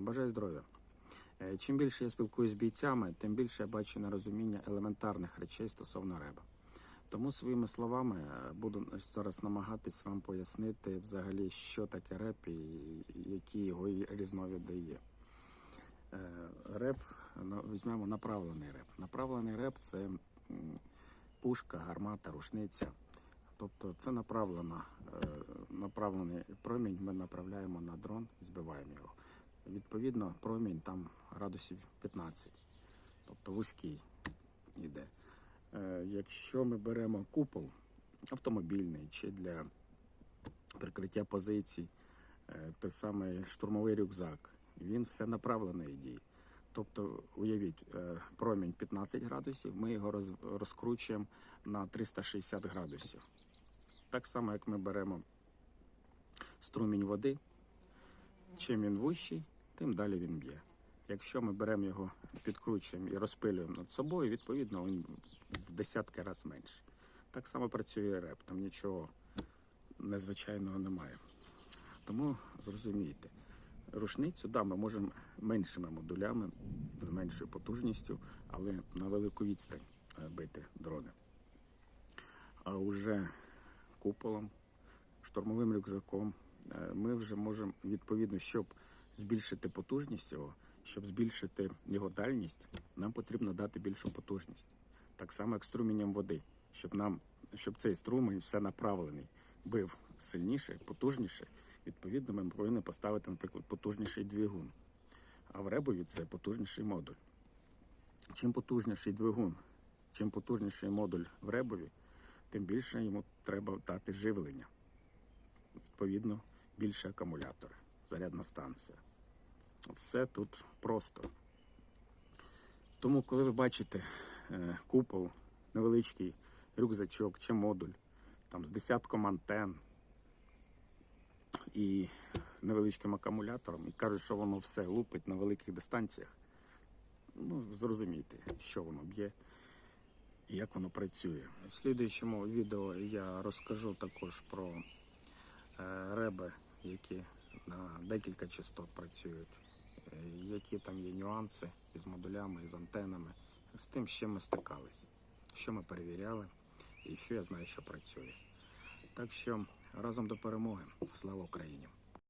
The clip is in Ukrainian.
Бажаю здоров'я. Е, Чим більше я спілкуюся з бійцями, тим більше я бачу нерозуміння елементарних речей стосовно реба. Тому своїми словами е, буду зараз намагатись вам пояснити взагалі, що таке реп і які його різновиди є. Е, Реп, візьмемо направлений реп. Направлений реп це пушка, гармата, рушниця. Тобто це направлена, е, направлений промінь ми направляємо на дрон і збиваємо його. Відповідно, промінь там градусів 15, тобто вузький йде. Е, Якщо ми беремо купол автомобільний чи для прикриття позицій, е, той самий штурмовий рюкзак, він все направленої дії. Тобто, уявіть, е, промінь 15 градусів, ми його роз- розкручуємо на 360 градусів. Так само, як ми беремо струмінь води, чим він вищий, тим далі він б'є. Якщо ми беремо його, підкручуємо і розпилюємо над собою, відповідно він в десятки разів менше. Так само працює реп, там нічого незвичайного немає. Тому зрозумійте, рушницю, да, ми можемо меншими модулями, з меншою потужністю, але на велику відстань е, бити дрони. А вже куполом, штурмовим рюкзаком е, ми вже можемо відповідно, щоб збільшити потужність його, щоб збільшити його дальність, нам потрібно дати більшу потужність. Так само, як струменем води, щоб нам, щоб цей струмень все направлений бив сильніше, потужніше. Відповідно, ми повинні поставити, наприклад, потужніший двигун. А в ребові це потужніший модуль. Чим потужніший двигун, чим потужніший модуль в ребові, тим більше йому треба дати живлення. Відповідно, більше акумулятори, зарядна станція. Все тут просто. Тому, коли ви бачите е, купол, невеличкий рюкзачок чи модуль, там з десятком антен і невеличким акумулятором, і кажуть, що воно все лупить на великих дистанціях, ну, зрозумійте, що воно б'є і як воно працює. В слідуючому відео я розкажу також про е, реби, які декілька частот працюють, е, які там є нюанси із модулями, з антенами, з тим, з чим ми стикались, що ми перевіряли і що я знаю, що працює. Так що разом до перемоги. Слава Україні!